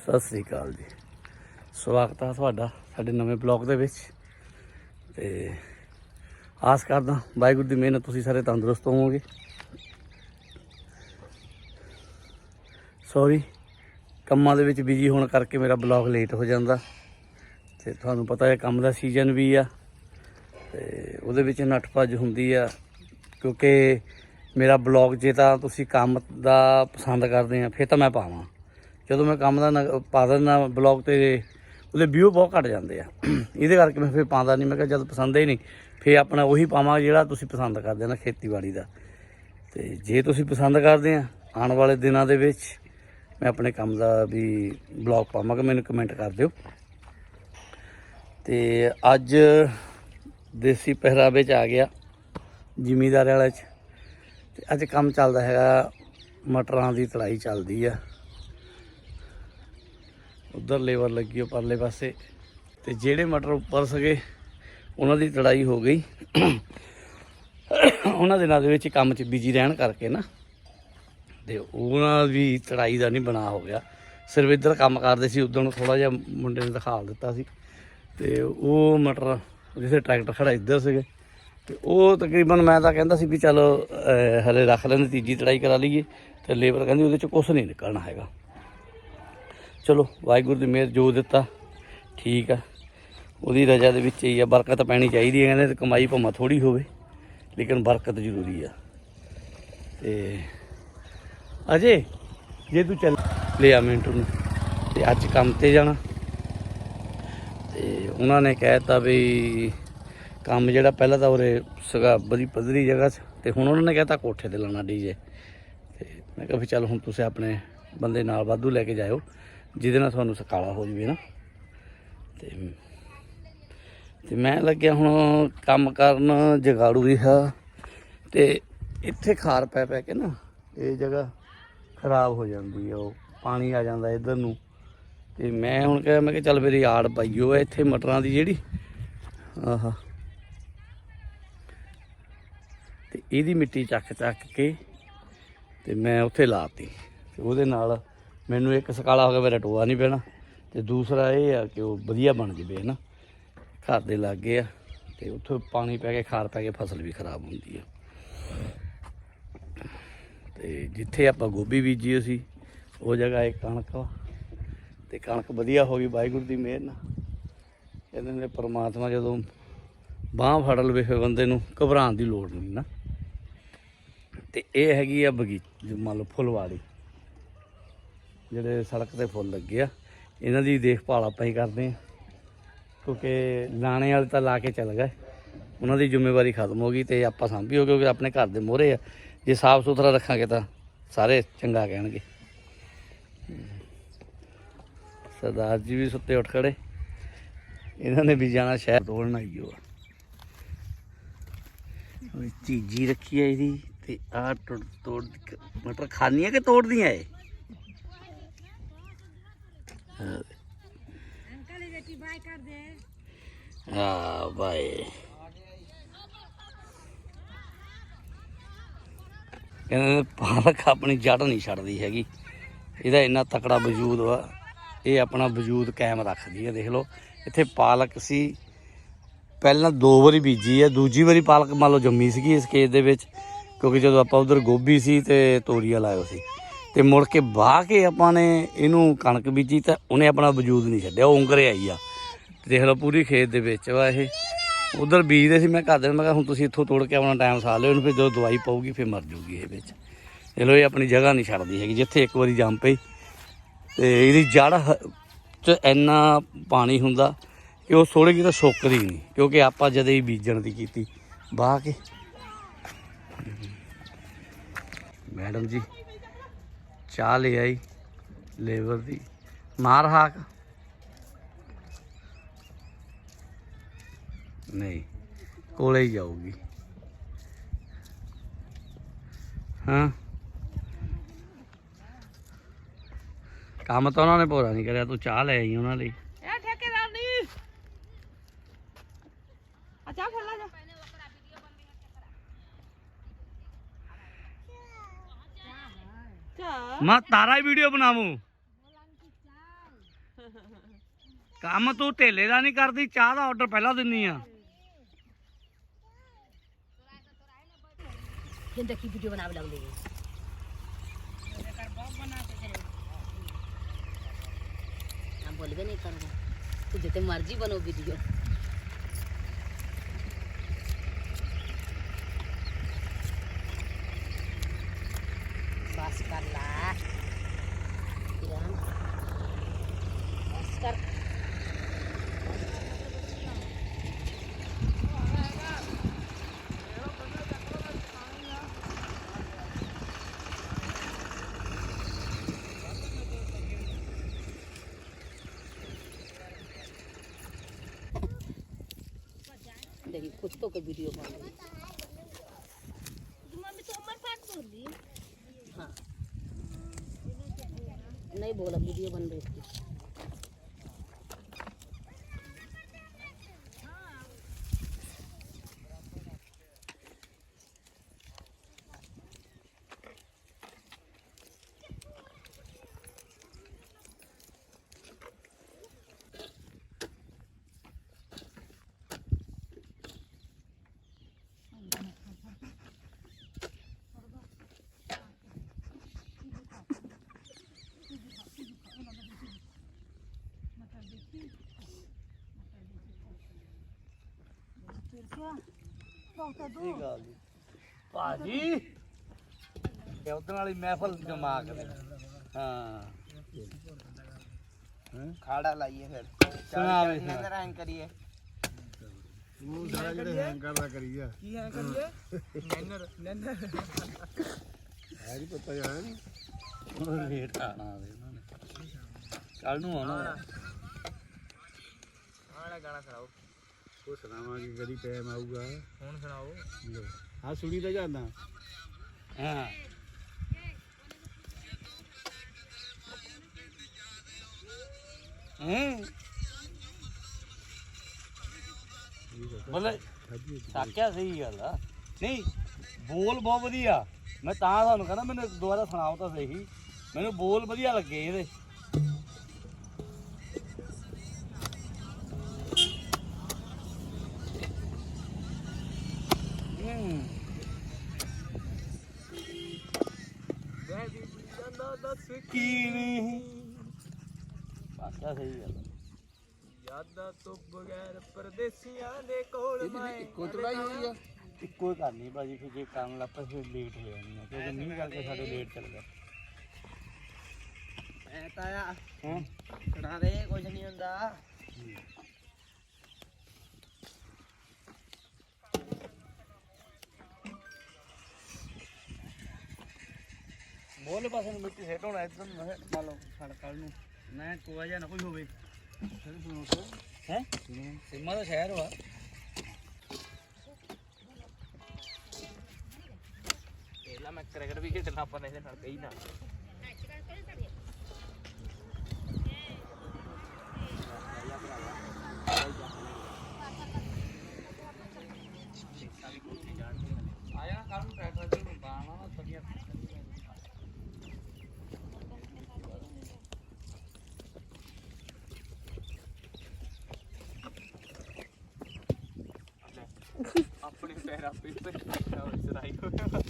ਸਤਿ ਸ੍ਰੀ ਅਕਾਲ ਜੀ। ਸਵਾਗਤ ਆ ਤੁਹਾਡਾ ਸਾਡੇ ਨਵੇਂ ਬਲੌਗ ਦੇ ਵਿੱਚ। ਤੇ ਆਸ ਕਰਦਾ ਵਾਹਿਗੁਰੂ ਦੀ ਮਿਹਨਤ ਤੁਸੀਂ ਸਾਰੇ ਤੰਦਰੁਸਤ ਹੋਵੋਗੇ। ਸੌਰੀ ਕੰਮਾਂ ਦੇ ਵਿੱਚ ਬਿਜ਼ੀ ਹੋਣ ਕਰਕੇ ਮੇਰਾ ਬਲੌਗ ਲੇਟ ਹੋ ਜਾਂਦਾ। ਤੇ ਤੁਹਾਨੂੰ ਪਤਾ ਹੈ ਕੰਮ ਦਾ ਸੀਜ਼ਨ ਵੀ ਆ। ਤੇ ਉਹਦੇ ਵਿੱਚ ਨੱਠ ਭੱਜ ਹੁੰਦੀ ਆ। ਕਿਉਂਕਿ ਮੇਰਾ ਬਲੌਗ ਜੇ ਤਾਂ ਤੁਸੀਂ ਕੰਮ ਦਾ ਪਸੰਦ ਕਰਦੇ ਆ, ਫਿਰ ਤਾਂ ਮੈਂ ਪਾਵਾਂ। ਜਦੋਂ ਮੈਂ ਕੰਮ ਦਾ ਨਾ- ਪਾ ਦਿੰਦਾ ਬਲੌਗ ਤੇ, ਉਹਦੇ ਵਿਊ ਬਹੁਤ ਘਟ ਜਾਂਦੇ ਆ। ਇਹਦੇ ਕਰਕੇ ਮੈਂ ਫਿਰ ਪਾਉਂਦਾ ਨਹੀਂ, ਮੈਂ ਕਿਹਾ ਜਦ ਪਸੰਦ ਹੀ ਨਹੀਂ, ਫਿਰ ਆਪਣਾ ਉਹੀ ਪਾਵਾਂ ਜਿਹੜਾ ਤੁਸੀਂ ਪਸੰਦ ਕਰਦੇ ਨਾ ਖੇਤੀਬਾੜੀ ਦਾ। ਤੇ ਜੇ ਤੁਸੀਂ ਪਸੰਦ ਕਰਦੇ ਆ, ਆਉਣ ਵਾਲੇ ਦਿਨਾਂ ਦੇ ਵਿੱਚ ਮੈਂ ਆਪਣੇ ਕੰਮ ਦਾ ਵੀ ਬਲੌਗ ਪਾਵਾਂਗਾ, ਮੈਨੂੰ ਕਮੈਂਟ ਕਰ ਦਿਓ। ਤੇ ਅੱਜ ਦੇਸੀ ਪਹਿਰਾਵੇ ਚ ਆ ਗਿਆ ਜ਼ਿਮੀਦਾਰ ਵਾਲਾ ਚ। ਤੇ ਅੱਜ ਕੰਮ ਚੱਲਦਾ ਹੈਗਾ, ਮਟਰਾਂ ਦੀ ਤੜਾਈ ਚੱਲਦੀ ਆ। ਉਧਰ ਲੇਬਰ ਲੱਗੀ ਉਹ ਪਰਲੇ ਪਾਸੇ। ਤੇ ਜਿਹੜੇ ਮਟਰ ਉੱਪਰ ਸਕੇ ਉਹਨਾਂ ਦੀ ਤੜਾਈ ਹੋ ਗਈ। ਉਹਨਾਂ ਦਿਨਾਂ ਦੇ ਵਿੱਚ ਕੰਮ 'ਚ ਬਿਜ਼ੀ ਰਹਿਣ ਕਰਕੇ ਨਾ। ਤੇ ਉਹਨਾਂ ਵੀ ਤੜਾਈ ਦਾ ਨਹੀਂ ਬਣਾ ਹੋ ਗਿਆ। ਸਿਰਫ ਇੱਧਰ ਕੰਮ ਕਰਦੇ ਸੀ ਉਦੋਂ ਨੂੰ ਥੋੜਾ ਜਿਹਾ ਮੁੰਡੇ ਨੇ ਦਿਖਾਲ ਦਿੱਤਾ ਸੀ। ਤੇ ਉਹ ਮਟਰ, ਜਿੱਥੇ ਟਰੈਕਟਰ ਖੜਾ ਇੱਧਰ ਸੀਗੇ। ਤੇ ਉਹ ਤਕਰੀਬਨ ਮੈਂ ਤਾਂ ਕਹਿੰਦਾ ਸੀ ਵੀ ਚਲੋ ਹਲੇ ਰੱਖ ਲੈਂਦੇ, ਤੀਜੀ ਤੜਾਈ ਕਰਾ ਲਈਏ। ਤੇ ਲੇਬਰ ਕਹਿੰਦੀ ਉਹਦੇ ਚ ਕੁਝ ਨਹੀਂ ਨਿਕਲਣਾ ਹੈਗਾ। ਚਲੋ, ਵਾਹਿਗੁਰੂ ਦੀ ਮਿਹਰ ਜੋ ਦਿੱਤਾ। ਠੀਕ ਆ। ਉਹਦੀ ਰਜਾ ਦੇ ਵਿੱਚ ਹੀ ਆ, ਬਰਕਤ ਪੈਣੀ ਚਾਹੀਦੀ ਹੈ, ਕਹਿੰਦੇ ਤੇ ਕਮਾਈ ਭਾਵੇਂ ਥੋੜੀ ਹੋਵੇ, ਲੇਕਿਨ ਬਰਕਤ ਜ਼ਰੂਰੀ ਆ। ਤੇ ਅਜੇ ਜੇ ਤੂੰ ਚੱਲ ਲਿਆ ਮਿੰਟੂ ਨੂੰ, ਤੇ ਅੱਜ ਕੰਮ ਤੇ ਜਾਣਾ। ਤੇ ਉਹਨਾਂ ਨੇ ਕਹਿਤਾ ਵੀ ਕੰਮ ਜਿਹੜਾ ਪਹਿਲਾਂ ਤਾਂ ਉਰੇ ਸਗਾ, ਬੜੀ ਪੱਧਰੀ ਜਗ੍ਹਾ 'ਚ ਤੇ ਹੁਣ ਉਹਨਾਂ ਨੇ ਕਹਿਤਾ ਕੋਠੇ ਤੇ ਲਾਣਾ ਡੀਜੇ। ਤੇ ਮੈਂ ਕਿਹਾ ਵੀ ਚੱਲ ਹੁਣ ਤੁਸੀਂ ਆਪਣੇ ਬੰਦੇ ਨਾਲ ਵਾਧੂ ਲੈ ਕੇ ਜਾਇਓ। ਜਿਹਦੇ ਨਾਲ ਤੁਹਾਨੂੰ ਸਕਾਲਾ ਹੋ ਜਵੇ ਨਾ। ਤੇ ਤੇ ਮੈਂ ਲੱਗਿਆ ਹੁਣ ਕੰਮ ਕਰਨ ਜਗਾੜੂ ਰਿਹਾ। ਤੇ ਇੱਥੇ ਖਾਰ ਪੈ ਪੈ ਕੇ ਨਾ, ਇਹ ਜਗ੍ਹਾ ਖਰਾਬ ਹੋ ਜਾਂਦੀ ਆ, ਉਹ ਪਾਣੀ ਆ ਜਾਂਦਾ ਇੱਧਰ ਨੂੰ। ਤੇ ਮੈਂ ਹੁਣ ਕਿਹਾ, ਮੈਂ ਕਿ ਚੱਲ ਮੇਰੀ ਆੜ ਪਾਈਓ ਇੱਥੇ ਮਟਰਾਂ ਦੀ ਜਿਹੜੀ, ਆਹਾ। ਤੇ ਇਹਦੀ ਮਿੱਟੀ ਚੱਕ ਚੱਕ ਕੇ ਤੇ ਮੈਂ ਉੱਥੇ ਲਾਤੀ। ਤੇ ਉਹਦੇ ਨਾਲ ਮੈਨੂੰ ਇੱਕ ਸਕਾਲਾ ਹੋ ਗਿਆ, ਮੇਰਾ ਟੋਆ ਨਹੀਂ ਪੈਣਾ ਤੇ ਦੂਸਰਾ ਇਹ ਆ ਕਿ ਉਹ ਵਧੀਆ ਬਣ ਜਵੇ ਨਾ ਘਰ ਦੇ ਲਾਗੇ ਆ, ਤੇ ਉੱਥੇ ਪਾਣੀ ਪੈ ਕੇ, ਖਾਰ ਪੈ ਕੇ ਫਸਲ ਵੀ ਖਰਾਬ ਹੁੰਦੀ ਆ। ਤੇ ਜਿੱਥੇ ਆਪਾਂ ਗੋਭੀ ਬੀਜੀ ਸੀ, ਉਹ ਜਗ੍ਹਾ ਇੱਕ ਕਣਕ ਵਾ ਤੇ ਕਣਕ ਵਧੀਆ ਹੋ ਗਈ, ਵਾਹਿਗੁਰੂ ਦੀ ਮਿਹਰ ਨਾਲ। ਕਹਿੰਦੇ ਨੇ ਪ੍ਰਮਾਤਮਾ ਜਦੋਂ ਬਾਹ ਫੜ ਲਵੇ ਫਿਰ ਬੰਦੇ ਨੂੰ ਘਬਰਾਉਣ ਦੀ ਲੋੜ ਨਹੀਂ ਨਾ। ਤੇ ਇਹ ਹੈਗੀ ਆ ਬਗੀਚੀ ਮੰਨ ਲਓ ਫੁੱਲਵਾੜੀ। ਜਿਹੜੇ ਸੜਕ ਤੇ ਫੁੱਲ ਲੱਗੇ ਆ, ਇਹਨਾਂ ਦੀ ਦੇਖਭਾਲ ਆਪਾਂ ਹੀ ਕਰਦੇ ਆ ਕਿਉਂਕਿ ਲਾਣੇ ਵਾਲੇ ਤਾਂ ਲਾ ਕੇ ਚੱਲ ਗਏ। ਉਹਨਾਂ ਦੀ ਜ਼ਿੰਮੇਵਾਰੀ ਖਤਮ ਹੋ ਗਈ ਤੇ ਆਪਾਂ ਸਾਂਭੀ ਹੋ ਕਿਉਂਕਿ ਆਪਣੇ ਘਰ ਦੇ ਮੋਹਰੇ ਆ। ਜੇ ਸਾਫ਼ ਸੁਥਰਾ ਰੱਖਾਂਗੇ ਤਾਂ ਸਾਰੇ ਚੰਗਾ ਕਹਿਣਗੇ। ਸਰਦਾਰ ਜੀ ਵੀ ਸੁੱਤੇ ਉੱਠ ਖੜੇ। ਇਹਨਾਂ ਨੇ ਵੀ ਜਾਣਾ ਸ਼ਹਿਰ। ਤੋੜਨ ਆਈਓ ਉਹ ਚੀਜੀ ਰੱਖੀ ਹੈ ਇਹਦੀ ਤੇ ਆ ਟੁੱਟ ਤੋੜ ਮਟਰ ਖਾਣੀਆਂ ਕਿ ਤੋੜਦੀਆਂ ਏ ਆ ਬਾਈ। ਕਹਿੰਦੇ ਪਾਲਕ ਆਪਣੀ ਜੜ ਨਹੀਂ ਛੱਡਦੀ ਹੈਗੀ। ਇਹਦਾ ਇੰਨਾ ਤਕੜਾ ਵਜੂਦ ਵਾ। ਇਹ ਆਪਣਾ ਵਜੂਦ ਕਾਇਮ ਰੱਖਦੀ ਹੈ ਦੇਖ ਲਓ। ਇੱਥੇ ਪਾਲਕ ਸੀ। ਪਹਿਲਾਂ ਦੋ ਵਾਰੀ ਬੀਜੀ ਹੈ ਦੂਜੀ ਵਾਰੀ ਪਾਲਕ ਮੰਨ ਲਓ ਜੰਮੀ ਸੀਗੀ ਇਸ ਕੇਸ ਦੇ ਵਿੱਚ। ਕਿਉਂਕਿ ਜਦੋਂ ਆਪਾਂ ਉਧਰ ਗੋਭੀ ਸੀ ਤੇ ਤੋਰੀਆ ਲਾਇਓ ਸੀ। ਤੇ ਮੁੜ ਕੇ ਵਾਹ ਕੇ ਆਪਾਂ ਨੇ ਇਹਨੂੰ ਕਣਕ ਬੀਜੀ ਤਾਂ ਉਹਨੇ ਆਪਣਾ ਵਜੂਦ ਨਹੀਂ ਛੱਡਿਆ, ਉਹ ਉਂਗਰੇ ਆਈ ਆ। ਦੇਖ ਲਓ ਪੂਰੀ ਖੇਤ ਦੇ ਵਿੱਚ ਵਾ ਇਹ। ਉਧਰ ਬੀਜਦੇ ਸੀ, ਮੈਂ ਘਰ ਦੇ ਮੈਂ ਕਿਹਾ ਹੁਣ ਤੁਸੀਂ ਇੱਥੋਂ ਤੋੜ ਕੇ ਆਪਣਾ ਟਾਈਮ ਸਾਲ ਲਿਓ, ਇਹਨੂੰ ਫਿਰ ਜਦੋਂ ਦਵਾਈ ਪਾਊਗੀ ਫਿਰ ਮਰ ਜੂਗੀ ਇਹ ਵਿੱਚ। ਚਲੋ ਇਹ ਆਪਣੀ ਜਗ੍ਹਾ ਨਹੀਂ ਛੱਡਦੀ ਹੈਗੀ, ਜਿੱਥੇ ਇੱਕ ਵਾਰੀ ਜੰਮ ਪਈ। ਤੇ ਇਹਦੀ ਜੜ ਚ ਇੰਨਾ ਪਾਣੀ ਹੁੰਦਾ ਕਿ ਉਹ ਥੋੜੀ ਜਿਹੀ ਤਾਂ ਸੁੱਕਦੀ ਨਹੀਂ, ਕਿਉਂਕਿ ਆਪਾਂ ਜਦੇ ਹੀ ਬੀਜਣ ਦੀ ਕੀਤੀ ਬਾਹ ਕੇ। ਮੈਡਮ ਜੀ ਚਾਹ ਲੈ ਆਈ, ਲੇਬਰ ਦੀ। ਮਾਰ ਹਾਕ। ਨਹੀਂ, ਕੋਲੇ ਹੀ ਜਾਊਗੀ। ਹਾਂ। ਕੰਮ ਤਾਂ ਉਹਨਾਂ ਨੇ ਪੂਰਾ ਨਹੀਂ ਕਰਿਆ, ਤੂੰ ਚਾਹ ਲੈ ਆਈ ਉਹਨਾਂ ਲਈ। ਇਹ ਠੇਕੇਦਾਰ ਨਹੀਂ ਅੱਛਾ ਫੜ ਲਾ ਜਾ। মা তারাই ভিডিও বানাবো ਕੰਮ ਤੂੰ ਢੇਲੇ ਦਾ ਨਹੀਂ ਕਰਦੀ ਚਾਹ ਦਾ ਆਰਡਰ ਪਹਿਲਾਂ ਦਿੰਨੀ ਆ। ਜਿੰਦਾ ਕੀ ਵੀਡੀਓ ਬਣਾਵ ਲੱਗਦੀ ਹੈ ਨਾ ਬੋਲਵੇ ਨਹੀਂ ਕਰਦਾ ਤੂੰ ਜਿੱਤੇ ਮਰਜ਼ੀ ਬਣੋ ਵੀਡੀਓ देखिए कुत्तों के वीडियो बन रही मम्मी तो हमारे साथ बोल रही हाँ नहीं बोला वीडियो बन रही थी ਠੀਕ ਆ? ਜੀ। ਭਾਜੀ ਇਹ ਉਦੋਂ ਵਾਲੀ ਮਹਿਫਲ ਜਮਾ ਕੇ ਹਾਂ। ਖਾੜਾ ਲਾਈਏ ਫਿਰ। ਸੁਣਾ ਵੇ ਸੁਣਾ। ਨਜ਼ਰ ਐਂ ਕਰੀਏ? ਉਹ ਸਾਰਾ ਜਿਹੜੇ ਹੈਂਗ ਕਰਦਾ ਕਰੀਆ ਕੀ ਐਂ ਕਰੀਏ? ਨੈਨਰ ਨੈਨਰ। ਹੈ ਨਹੀਂ ਪਤਾ ਯਾਰ। ਉਹ ਰੇਟ ਆਣਾ ਵੇ ਉਹਨਾਂ ਨੇ। ਕੱਲ ਨੂੰ ਆਉਣਾ। ਆੜਾ ਗਾਣਾ ਸੁਣਾਓ ਉਹ ਸੁਣਾਵਾਂਗੇ ਕਦੀ ਟਾਈਮ ਆਊਗਾ। ਹੁਣ ਸੁਣਾਓ। ਹਾਂ ਸੁਣੀ ਤਾਂ ਜਾਂਦਾ ਹਾਂ। ਹੂੰ? ਮਤਲਬ ਸਾਕਿਆ ਸਹੀ ਗੱਲ ਆ। ਨਹੀਂ ਬੋਲ ਬਹੁਤ ਵਧੀਆ। ਮੈਂ ਤਾਂ ਤੁਹਾਨੂੰ ਕਹਿੰਦਾ ਮੈਨੂੰ ਦੁਬਾਰਾ ਸੁਣਾਓ ਤਾਂ ਸਹੀ। ਮੈਨੂੰ ਬੋਲ ਵਧੀਆ ਲੱਗੇ ਇਹਦੇ। ਜਾਂਦਾ ਦੱਸ ਕੀ ਨਹੀਂ ਸਾਕਿਆ ਸਹੀ ਗੱਲ ਆ। ਯਾਦਾਂ ਤੋਂ ਬਗੈਰ ਪਰਦੇਸੀਆਂ ਦੇ ਕੋਲ ਮੈਂ ਇੱਕੋ ਚੜਾਈ ਹੋਈ ਆ ਇੱਕੋ ਹੀ ਕਰਨੀ ਭਾਜੀ ਫਿਰ ਜੇ ਕੰਮ ਲੱਪੇ ਫਿਰ ਲੇਟ ਹੋ ਜਾਣੀ ਆ ਕਿਉਂਕਿ ਮੀਂਹ ਕਰਕੇ ਸਾਡੇ ਲੇਟ ਚੱਲ ਗਿਆ ਐ ਤਾਇਆ ਹਾਂ ਖੜਾ ਦੇ ਕੁਝ ਨਹੀਂ ਹੁੰਦਾ ਮੋਲੇ ਪਾਸੇ ਨੂੰ ਮਿੱਟੀ ਸੇਟ ਹੋਣਾ ਇਦਾਂ ਮੈਂ ਮੰਨ ਲਓ ਨੂੰ। ਨਾ ਕੋਆ ਜਾਂ ਨਾ ਕੋਈ ਹੋਵੇ। ਹੈ? ਸਿਮਾ ਦਾ ਸ਼ਹਿਰ ਵਾ। ਪਹਿਲਾਂ ਮੈਂ ਕ੍ਰਿਕਟ ਵੀ ਖੇਡਣਾ ਆਪਾਂ ਨੇ ਇਹਦੇ ਨਾਲ ਕਹੀ ਨਾ। ਆਪਣੇ ਪੈਰ ਆਪੇ ਪਰ ਚੜਾਈ ਹੋਇਆ